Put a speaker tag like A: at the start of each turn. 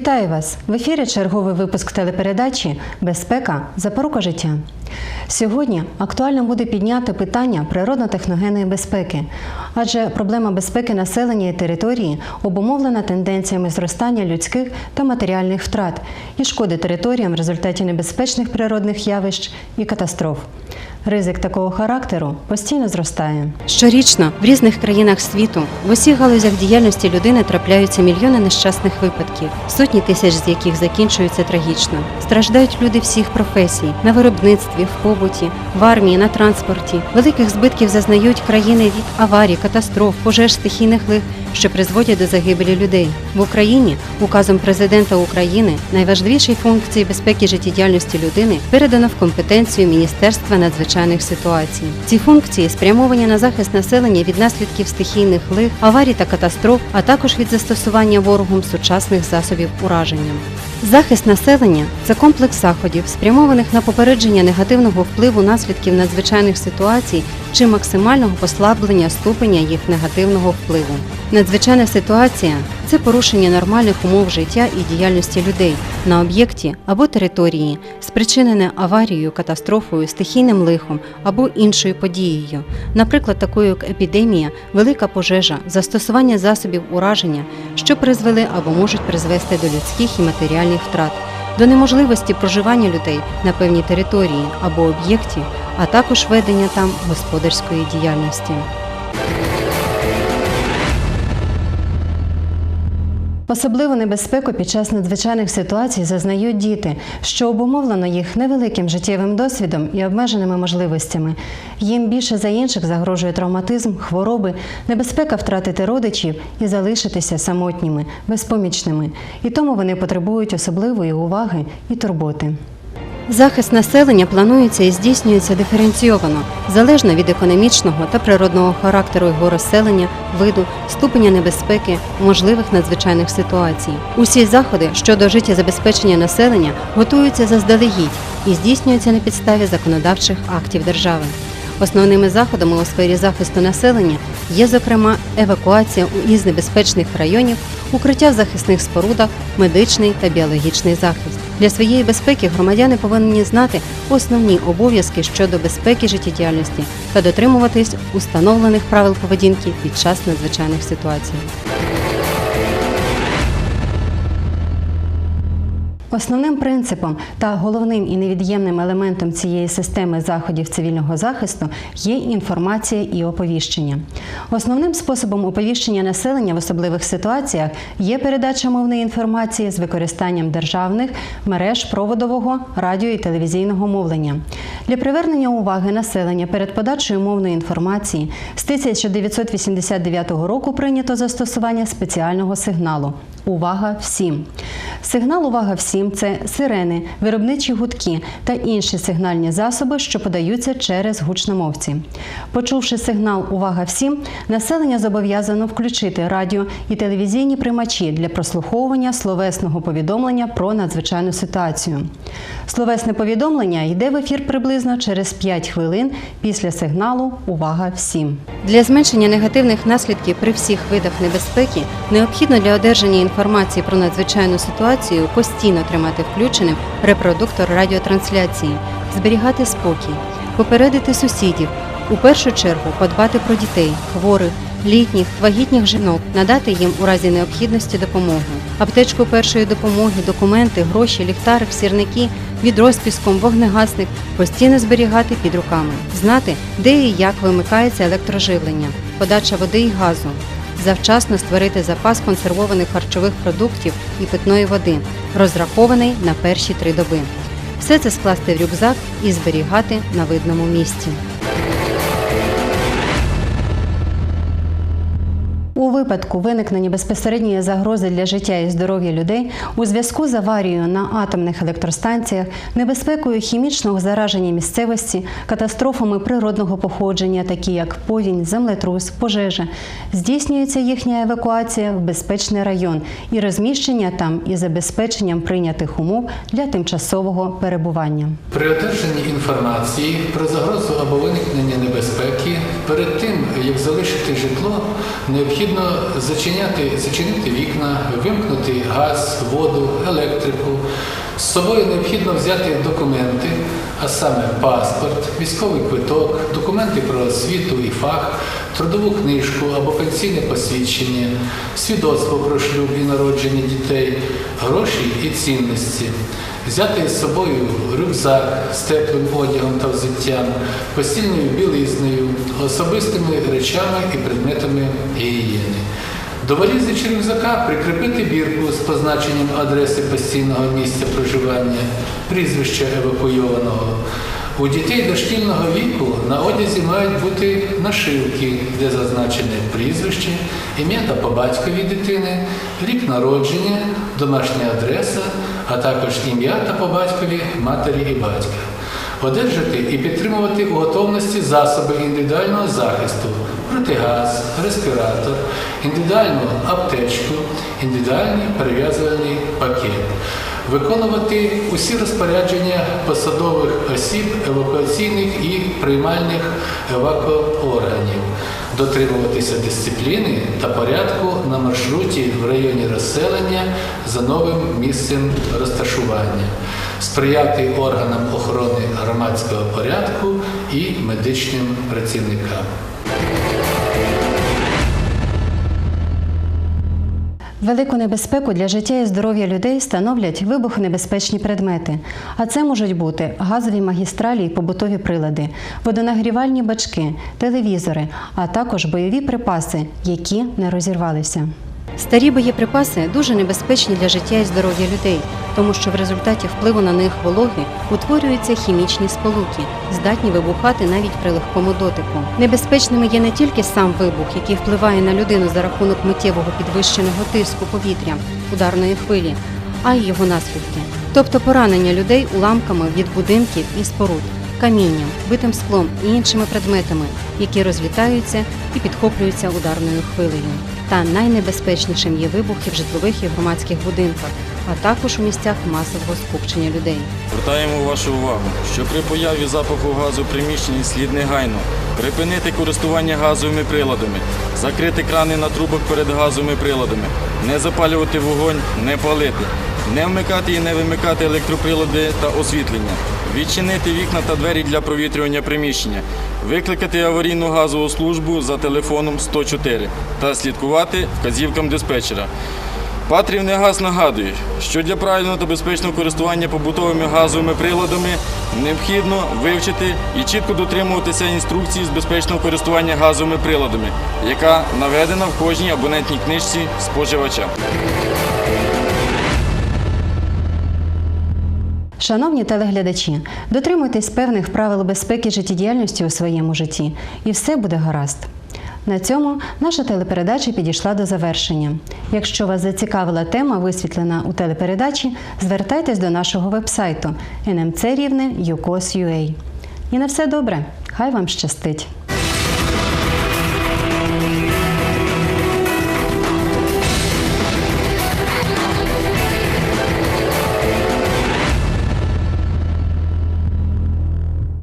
A: Вітаю вас! В ефірі черговий випуск телепередачі Безпека запорука життя. Сьогодні актуально буде підняти питання природно-техногенної безпеки, адже проблема безпеки населення і території обумовлена тенденціями зростання людських та матеріальних втрат і шкоди територіям в результаті небезпечних природних явищ і катастроф. Ризик такого характеру постійно зростає. Щорічно в різних країнах світу в усіх галузях діяльності людини трапляються мільйони нещасних випадків, сотні тисяч з яких закінчуються трагічно. Страждають люди всіх професій на виробництві, в побуті, в армії, на транспорті. Великих збитків зазнають країни від аварій, катастроф, пожеж, стихійних лих, що призводять до загибелі людей. В Україні указом президента України найважливіші функції безпеки життєдіяльності людини передано в компетенцію Міністерства надзвичайних ситуацій. Ці функції спрямовані на захист населення від наслідків стихійних лих, аварій та катастроф, а також від застосування ворогом сучасних засобів ураження. Захист населення це комплекс заходів, спрямованих на попередження негативного впливу наслідків надзвичайних ситуацій чи максимального послаблення ступеня їх негативного впливу. Надзвичайна ситуація це порушення нормальних умов життя і діяльності людей на об'єкті або території, спричинене аварією, катастрофою, стихійним лихом або іншою подією, наприклад, такою як епідемія, велика пожежа, застосування засобів ураження, що призвели або можуть призвести до людських і матеріальних втрат, до неможливості проживання людей на певній території або об'єкті, а також ведення там господарської діяльності. Особливу небезпеку під час надзвичайних ситуацій зазнають діти, що обумовлено їх невеликим життєвим досвідом і обмеженими можливостями. Їм більше за інших загрожує травматизм, хвороби, небезпека втратити родичів і залишитися самотніми, безпомічними. І тому вони потребують особливої уваги і турботи. Захист населення планується і здійснюється диференційовано, залежно від економічного та природного характеру його розселення, виду, ступеня небезпеки, можливих надзвичайних ситуацій. Усі заходи щодо життєзабезпечення населення готуються заздалегідь і здійснюються на підставі законодавчих актів держави. Основними заходами у сфері захисту населення є, зокрема, евакуація із небезпечних районів, укриття в захисних спорудах, медичний та біологічний захист. Для своєї безпеки громадяни повинні знати основні обов'язки щодо безпеки життєдіяльності та дотримуватись установлених правил поведінки під час надзвичайних ситуацій. Основним принципом та головним і невід'ємним елементом цієї системи заходів цивільного захисту є інформація і оповіщення. Основним способом оповіщення населення в особливих ситуаціях є передача мовної інформації з використанням державних мереж проводового радіо і телевізійного мовлення. Для привернення уваги населення перед подачею мовної інформації з 1989 року прийнято застосування спеціального сигналу. Увага всім! Сигнал Увага всім це сирени, виробничі гудки та інші сигнальні засоби, що подаються через гучномовці. Почувши сигнал Увага всім, населення зобов'язано включити радіо і телевізійні приймачі для прослуховування словесного повідомлення про надзвичайну ситуацію. Словесне повідомлення йде в ефір приблизно через 5 хвилин після сигналу Увага всім. Для зменшення негативних наслідків при всіх видах небезпеки необхідно для одержання інформації про надзвичайну ситуацію постійно тримати включеним репродуктор радіотрансляції, зберігати спокій, попередити сусідів, у першу чергу подбати про дітей, хворих, літніх, вагітніх жінок, надати їм у разі необхідності допомогу, аптечку першої допомоги, документи, гроші, ліхтарик, сірники, відро з вогнегасник постійно зберігати під руками, знати, де і як вимикається електроживлення, подача води і газу, завчасно створити запас консервованих харчових продуктів і питної води, розрахований на перші три доби. Все це скласти в рюкзак і зберігати на видному місці. У випадку виникнення безпосередньої загрози для життя і здоров'я людей у зв'язку з аварією на атомних електростанціях, небезпекою хімічного зараження місцевості, катастрофами природного походження, такі як повінь, землетрус, пожежа, здійснюється їхня евакуація в безпечний район і розміщення там із забезпеченням прийнятих умов для тимчасового перебування.
B: При одержанні інформації про загрозу або виникнення небезпеки перед тим, як залишити житло, необхідно необхідно зачиняти, зачинити вікна, вимкнути газ, воду, електрику. З собою необхідно взяти документи, а саме паспорт, військовий квиток, документи про освіту і фах, трудову книжку або пенсійне посвідчення, свідоцтво про шлюб і народження дітей, гроші і цінності. Взяти з собою рюкзак з теплим одягом та взуттям, постільною білизнею, особистими речами і предметами гігієни. До валізи чи рюкзака прикріпити бірку з позначенням адреси постійного місця проживання, прізвища евакуйованого. У дітей дошкільного віку на одязі мають бути нашивки, де зазначене прізвище, ім'я та по батькові дитини, рік народження, домашня адреса, а також ім'я та по батькові матері і батька. Одержати і підтримувати у готовності засоби індивідуального захисту, протигаз, респіратор, індивідуальну аптечку, індивідуальний перев'язувальний пакет. Виконувати усі розпорядження посадових осіб евакуаційних і приймальних евакоорганів, дотримуватися дисципліни та порядку на маршруті в районі розселення за новим місцем розташування, сприяти органам охорони громадського порядку і медичним працівникам.
A: Велику небезпеку для життя і здоров'я людей становлять вибухонебезпечні предмети. А це можуть бути газові магістралі і побутові прилади, водонагрівальні бачки, телевізори, а також бойові припаси, які не розірвалися. Старі боєприпаси дуже небезпечні для життя і здоров'я людей, тому що в результаті впливу на них вологи утворюються хімічні сполуки, здатні вибухати навіть при легкому дотику. Небезпечними є не тільки сам вибух, який впливає на людину за рахунок миттєвого підвищеного тиску повітря, ударної хвилі, а й його наслідки, тобто поранення людей уламками від будинків і споруд, камінням, битим склом і іншими предметами, які розлітаються і підхоплюються ударною хвилею. Та найнебезпечнішим є вибухи в житлових і громадських будинках, а також у місцях масового скупчення людей.
C: Звертаємо вашу увагу, що при появі запаху газу приміщенні слід негайно припинити користування газовими приладами, закрити крани на трубах перед газовими приладами, не запалювати вогонь, не палити, не вмикати і не вимикати електроприлади та освітлення, відчинити вікна та двері для провітрювання приміщення, викликати аварійну газову службу за телефоном 104 та слідкувати вказівкам диспетчера. Патрівний газ нагадує, що для правильного та безпечного користування побутовими газовими приладами необхідно вивчити і чітко дотримуватися інструкції з безпечного користування газовими приладами, яка наведена в кожній абонентній книжці споживача.
A: Шановні телеглядачі, дотримуйтесь певних правил безпеки життєдіяльності у своєму житті, і все буде гаразд. На цьому наша телепередача підійшла до завершення. Якщо вас зацікавила тема, висвітлена у телепередачі, звертайтесь до нашого вебсайту nmc.ua. І на все добре. Хай вам щастить!